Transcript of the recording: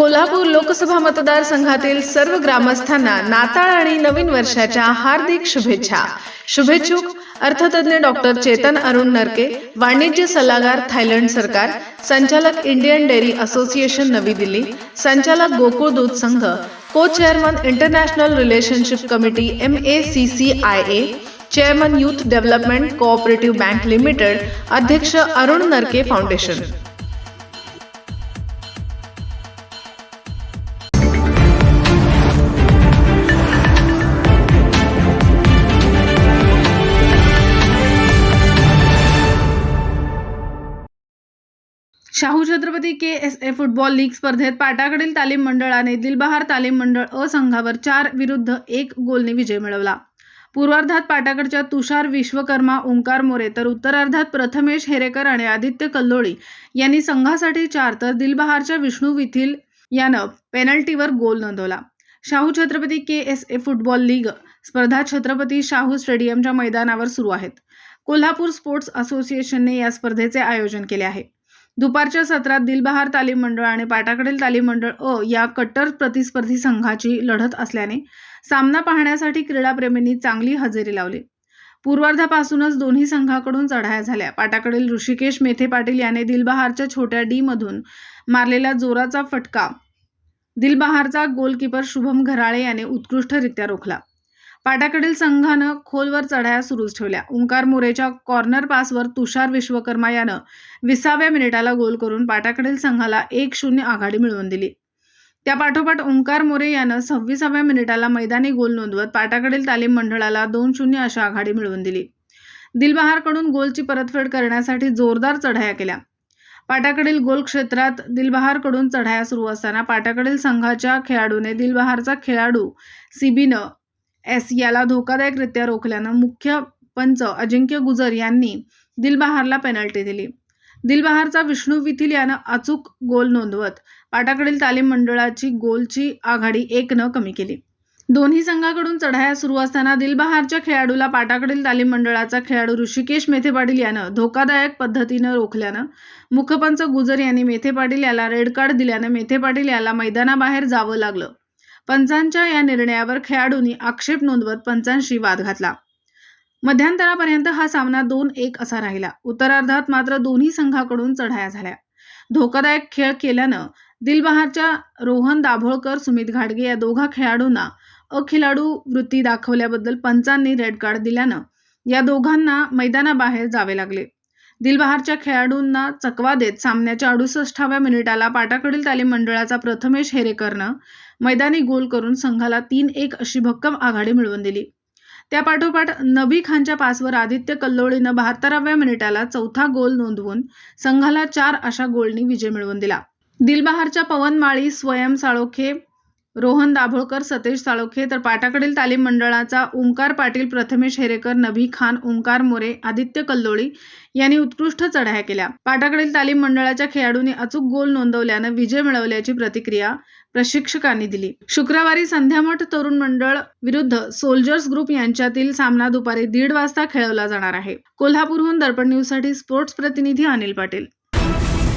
कोल्हापूर लोकसभा मतदारसंघातील सर्व ग्रामस्थांना नाताळ आणि नवीन वर्षाच्या हार्दिक शुभेच्छा. शुभेच्छुक अर्थतज्ञ डॉक्टर चेतन अरुण नरके वाणिज्य सल्लागार थायलंड सरकार संचालक इंडियन डेअरी असोसिएशन नवी दिल्ली संचालक गोकुळ दूध संघ को chairman international relationship committee M A C C I A chairman youth development cooperative bank limited अध्यक्ष Arun Narke foundation. Shahu Chhatrapati K S A football league स्पर्धेत पाटाकडील तालीम मंडळाने दिलबहार तालीम मंडळ अ संघावर चार विरुद्ध एक गोलने विजय मिळवला. पूर्वार्धात पाटाकडच्या तुषार विश्वकर्मा ओंकार मोरे तर उत्तरार्धात प्रथमेश हेरेकर आणि आदित्य कल्लोळी यांनी संघासाठी चार तर दिलबहारच्या विष्णू विथील यानं पेनल्टीवर गोल नोंदवला. Shahu Chhatrapati K S A football league स्पर्धा छत्रपती शाहू स्टेडियमच्या मैदानावर सुरू आहेत. कोल्हापूर स्पोर्ट्स असोसिएशनने या स्पर्धेचे आयोजन केले आहे. दुपारच्या सत्रात दिलबहार तालीम मंडळ आणि पाटाकडील तालीम मंडळ अ या कट्टर प्रतिस्पर्धी संघाची लढत असल्याने सामना पाहण्यासाठी क्रीडाप्रेमींनी चांगली हजेरी लावली. पूर्वार्धापासूनच दोन्ही संघाकडून चढाया झाल्या. पाटाकडील ऋषिकेश मेथे पाटील याने दिलबहारच्या छोट्या डी मधून मारलेला जोराचा फटका. दिलबहारचा गोलकीपर शुभम घराळे याने उत्कृष्टरित्या रोखला. पाटाकडील संघानं खोलवर चढाया सुरूच ठेवल्या. ओंकार मोरेच्या कॉर्नर पासवर तुषार विश्वकर्मा यानं विसाव्या मिनिटाला गोल करून पाटाकडील संघाला एक शून्य आघाडी मिळवून दिली. त्या पाठोपाठ ओंकार मोरे यानं सव्वीसाव्या मिनिटाला मैदानी गोल नोंदवत पाटाकडील तालीम मंडळाला दोन शून्य अशा आघाडी मिळवून दिली. दिलबहारकडून गोलची परतफेड करण्यासाठी जोरदार चढाया केल्या. पाटाकडील गोल क्षेत्रात दिलबहारकडून चढाया सुरू असताना पाटाकडील संघाच्या खेळाडूने दिलबहारचा खेळाडू सिबीनं एस याला धोकादायकरित्या रोखल्यानं मुख्य पंच अजिंक्य गुजर यांनी दिलबहारला पेनल्टी दिली. दिलबहारचा विष्णू विथील यानं अचूक गोल नोंदवत पाटाकडील तालीम मंडळाची गोलची आघाडी एक न कमी केली. दोन्ही संघाकडून चढाया सुरू असताना दिलबहारच्या खेळाडूला पाटाकडील तालीम मंडळाचा खेळाडू ऋषिकेश मेथे पाटील यानं धोकादायक पद्धतीनं रोखल्यानं मुखपंच गुजर यांनी मेथे पाटील याला रेड कार्ड दिल्यानं मेथे पाटील याला मैदानाबाहेर जावं लागलं. पंचांच्या या निर्णयावर खेळाडूंनी आक्षेप नोंदवत पंचांशी वाद घातला. मध्यांतरापर्यंत हा सामना दोन एक असा राहिला. उत्तरार्धात मात्र दोन्ही संघाकडून चढाया झाल्या. धोकादायक खेळ केल्यानं दिलबहारच्या रोहन दाभोळकर सुमित घाडगे या दोघा खेळाडूंना अखिलाडू वृत्ती दाखवल्याबद्दल पंचांनी रेड कार्ड दिल्यानं या दोघांना मैदानाबाहेर जावे लागले. दिलबहारच्या खेळाडूंना चकवा देत सामन्याच्या अडुसष्टाव्या मिनिटाला पाटाकडील तालीम मंडळाचा प्रथमेश हेरेकरनं मैदानी गोल करून संघाला तीन एक अशी भक्कम आघाडी मिळवून दिली. त्या पाठोपाठ नबी खानच्या पासवर आदित्य कल्लोळीनं बहात्तराव्या मिनिटाला चौथा गोल नोंदवून संघाला चार अशा गोलनी विजय मिळवून दिला. दिलबहारच्या पवन माळी स्वयं साळोखे रोहन दाभोळकर सतेज साळोखे तर पाटाकडील तालीम मंडळाचा ओंकार पाटील प्रथमेश हेरेकर नभी खान ओंकार मोरे आदित्य कल्लोळी यांनी उत्कृष्ट चढाया केल्या. पाटाकडील तालीम मंडळाच्या खेळाडूंनी अचूक गोल नोंदवल्यानं विजय मिळवल्याची प्रतिक्रिया प्रशिक्षकांनी दिली. शुक्रवारी संध्यामठ तरुण मंडळ विरुद्ध सोल्जर्स ग्रुप यांच्यातील सामना दुपारी दीड वाजता खेळवला जाणार आहे. कोल्हापूरहून दर्पण न्यूजसाठी स्पोर्ट्स प्रतिनिधी अनिल पाटील.